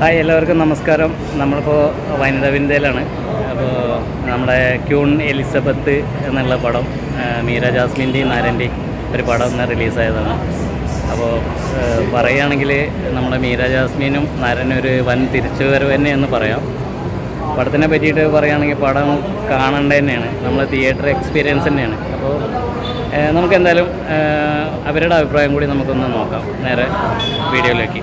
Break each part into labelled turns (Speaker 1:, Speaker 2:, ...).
Speaker 1: Hi എല്ലാവർക്കും നമസ്കാരം. നമ്മളിപ്പോൾ വനിതവിന്ദയിലാണ് അപ്പോൾ നമ്മുടെ ക്യൂൺ എലിസബത്ത് എന്നുള്ള പടം മീര ജാസ്മിന്റെയും നാരന്റെയും ഒരു പടം ഇന്ന് റിലീസായതാണ്. അപ്പോൾ പറയുകയാണെങ്കിൽ നമ്മുടെ മീര ജാസ്മിനും നാരനും ഒരു വൻ തിരിച്ചുവരവ് തന്നെയെന്ന് പറയാം. പടത്തിനെ പറ്റിയിട്ട് പറയുകയാണെങ്കിൽ പടം കാണേണ്ട തന്നെയാണ്. നമ്മൾ തിയേറ്റർ എക്സ്പീരിയൻസ് തന്നെയാണ്. അപ്പോൾ നമുക്ക് എന്തായാലും അവരുടെ അഭിപ്രായം കൂടി നമുക്കൊന്ന് നോക്കാം. നേരെ വീഡിയോയിലേക്ക്.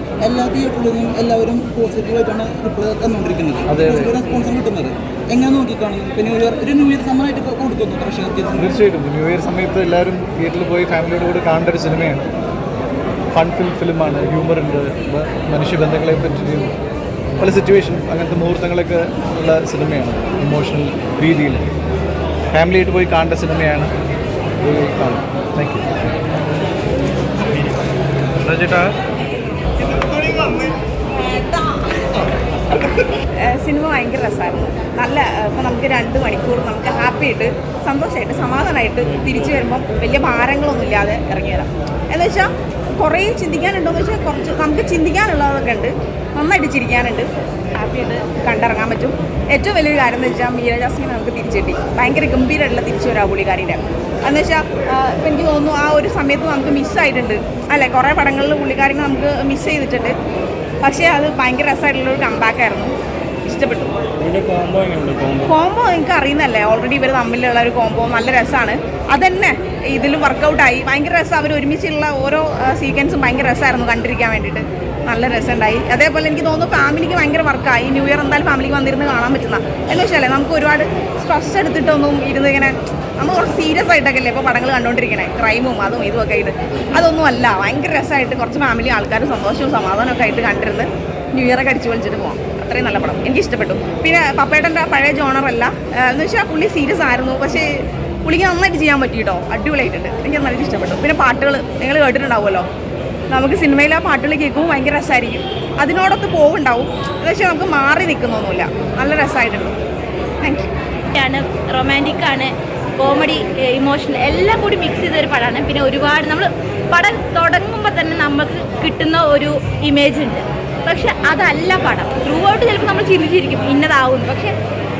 Speaker 2: എല്ലാ തിയേറ്ററിലും എല്ലാവരും പോസിറ്റീവായിട്ടാണ് റിപ്ലൈ തന്നുകൊണ്ടിരിക്കുന്നത്.
Speaker 3: അതെ, അതെ.
Speaker 2: പോസിറ്റീവ് റെസ്പോൺസാണ് കിട്ടുന്നത്. എങ്ങനെ നോക്കിക്കാണുന്നു ഇപ്പം ന്യൂ ഇയർ ഒരു ന്യൂ ഇയർ സമ്മറായിട്ട് കൊടുക്കുന്നു പ്രേക്ഷകർക്ക്
Speaker 3: തീർച്ചയായിട്ടും. ന്യൂ ഇയർ സമയത്ത് എല്ലാവരും തിയേറ്ററിൽ പോയി ഫാമിലിയോട് കൂടി കാണേണ്ട ഒരു സിനിമയാണ്. ഫൺ ഫിൽ ഫിലിമാണ് ഹ്യൂമർ ഉണ്ട്. മനുഷ്യ മനുഷ്യബന്ധങ്ങളെ പറ്റിയും പല സിറ്റുവേഷൻ അങ്ങനത്തെ മുഹൂർത്തങ്ങളൊക്കെ ഉള്ള സിനിമയാണ്. ഇമോഷണൽ രീതിയിൽ. ഫാമിലിയായിട്ട് പോയി കാണേണ്ട സിനിമയാണ് താങ്ക് യു ചേട്ടാ
Speaker 4: സിനിമ ഭയങ്കര രസമായിരുന്നു. നല്ല ഇപ്പോൾ നമുക്ക് രണ്ട് മണിക്കൂർ നമുക്ക് ഹാപ്പി ആയിട്ട് സന്തോഷമായിട്ട് സമാധാനമായിട്ട് തിരിച്ചു വരുമ്പം വലിയ ഭാരങ്ങളൊന്നും ഇല്ലാതെ ഇറങ്ങി വരാം. എന്ന് വെച്ചാൽ കുറേ ചിന്തിക്കാനുണ്ടോയെന്ന് വെച്ചാൽ കുറച്ച് നമുക്ക് ചിന്തിക്കാനുള്ളതൊക്കെ ഉണ്ട്. നന്നായിട്ട് ചിരിക്കാനുണ്ട്. ഹാപ്പി ആയിട്ട് കണ്ടിറങ്ങാൻ പറ്റും. ഏറ്റവും വലിയൊരു കാര്യം എന്ന് വെച്ചാൽ മീര ജാസ്മിൻ നമുക്ക് തിരിച്ചു കിട്ടി. ഭയങ്കര ഗംഭീരമായിട്ടുള്ള തിരിച്ചു വരാ പുള്ളിക്കാരിന്റെ എന്ന് വെച്ചാൽ ഇപ്പം എനിക്ക് തോന്നുന്നു ആ ഒരു സമയത്ത് നമുക്ക് മിസ്സായിട്ടുണ്ട് അല്ലേ കുറേ പടങ്ങളിൽ പുള്ളിക്കാരിനെ നമുക്ക് മിസ് ചെയ്തിട്ടുണ്ട്. പക്ഷേ അത് ഭയങ്കര രസമായിട്ടുള്ള ഒരു കമ്പാക്ക് ആയിരുന്നു. ഇഷ്ടപ്പെട്ടു. കോംബോ എനിക്ക് അറിയുന്നല്ലേ ഓൾറെഡി ഇവർ തമ്മിലുള്ള ഒരു കോംബോ നല്ല രസമാണ്. അതന്നെ ഇതിലും വർക്കൗട്ടായി ഭയങ്കര രസം. അവർ ഒരുമിച്ചുള്ള ഓരോ സീക്വൻസും ഭയങ്കര രസമായിരുന്നു കണ്ടിരിക്കാൻ വേണ്ടിയിട്ട്. നല്ല രസമുണ്ടായി. അതേപോലെ എനിക്ക് തോന്നുന്നു ഫാമിലിക്ക് ഭയങ്കര വർക്കായി. ന്യൂ ഇയർ എന്തായാലും ഫാമിലിക്ക് വന്നിരുന്ന് കാണാൻ പറ്റുന്ന. എന്ന് വെച്ചാലേ നമുക്ക് ഒരുപാട് സ്ട്രെസ് എടുത്തിട്ടൊന്നും ഇരുന്ന് ഇങ്ങനെ നമ്മൾ കുറച്ച് സീരിയസ് ആയിട്ടൊക്കെ അല്ലേ ഇപ്പോൾ പടങ്ങൾ കണ്ടുകൊണ്ടിരിക്കണേ ക്രൈമും അതും ഇതും ഒക്കെ ആയിട്ട്. അതൊന്നും അല്ല ഭയങ്കര രസമായിട്ട് കുറച്ച് ഫാമിലി ആൾക്കാർ സന്തോഷവും സമാധാനവും ഒക്കെ ആയിട്ട് കണ്ടിരുന്ന് ന്യൂ ഇയറൊക്കെ അടിച്ചു പൊളിച്ചിട്ട് പോകാം അത്രയും നല്ല പടം. എനിക്ക് ഇഷ്ടപ്പെട്ടു. പിന്നെ പപ്പേട്ടന്റെ പഴയ ജോണറല്ല എന്ന് വെച്ചാൽ പുള്ളി സീരിയസ് ആയിരുന്നു. പക്ഷേ പുള്ളിക്ക് നന്നായിട്ട് ചെയ്യാൻ പറ്റി കേട്ടോ അടിപൊളിയായിട്ടുണ്ട്. എനിക്ക് നന്നായിട്ട് ഇഷ്ടപ്പെട്ടു. പിന്നെ പാട്ടുകൾ നിങ്ങൾ കേട്ടിട്ടുണ്ടാവുമല്ലോ? നമുക്ക് സിനിമയിൽ ആ പാട്ടുകൾ കേൾക്കുമ്പോൾ ഭയങ്കര രസമായിരിക്കും. അതിനോടൊത്ത് പോവുണ്ടാവും. വെച്ചാൽ നമുക്ക് മാറി നിൽക്കുന്നൊന്നുമില്ല. നല്ല രസമായിട്ടുണ്ട്. താങ്ക് യു
Speaker 5: ആണ് റൊമാന്റിക് ആണ് കോമഡി ഇമോഷണൽ എല്ലാം കൂടി മിക്സ് ചെയ്ത ഒരു പടമാണ്. പിന്നെ ഒരുപാട് നമ്മൾ പടം തുടങ്ങുമ്പോൾ തന്നെ നമുക്ക് കിട്ടുന്ന ഒരു ഇമേജ് ഉണ്ട്. പക്ഷെ അതല്ല പടം. ത്രൂ ഔട്ട് ചിലപ്പോൾ നമ്മൾ ചിന്തിച്ചിരിക്കും ഇന്നതാവും പക്ഷെ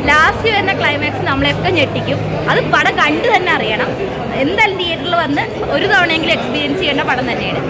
Speaker 5: ലാസ്റ്റ് വരുന്ന ക്ലൈമാക്സ് നമ്മളെയൊക്കെ ഞെട്ടിക്കും. അത് പടം കണ്ടു തന്നെ അറിയണം. എന്തായാലും തിയേറ്ററിൽ വന്ന് ഒരു തവണയെങ്കിലും എക്സ്പീരിയൻസ് ചെയ്യേണ്ട പടം തന്നെയാണ്.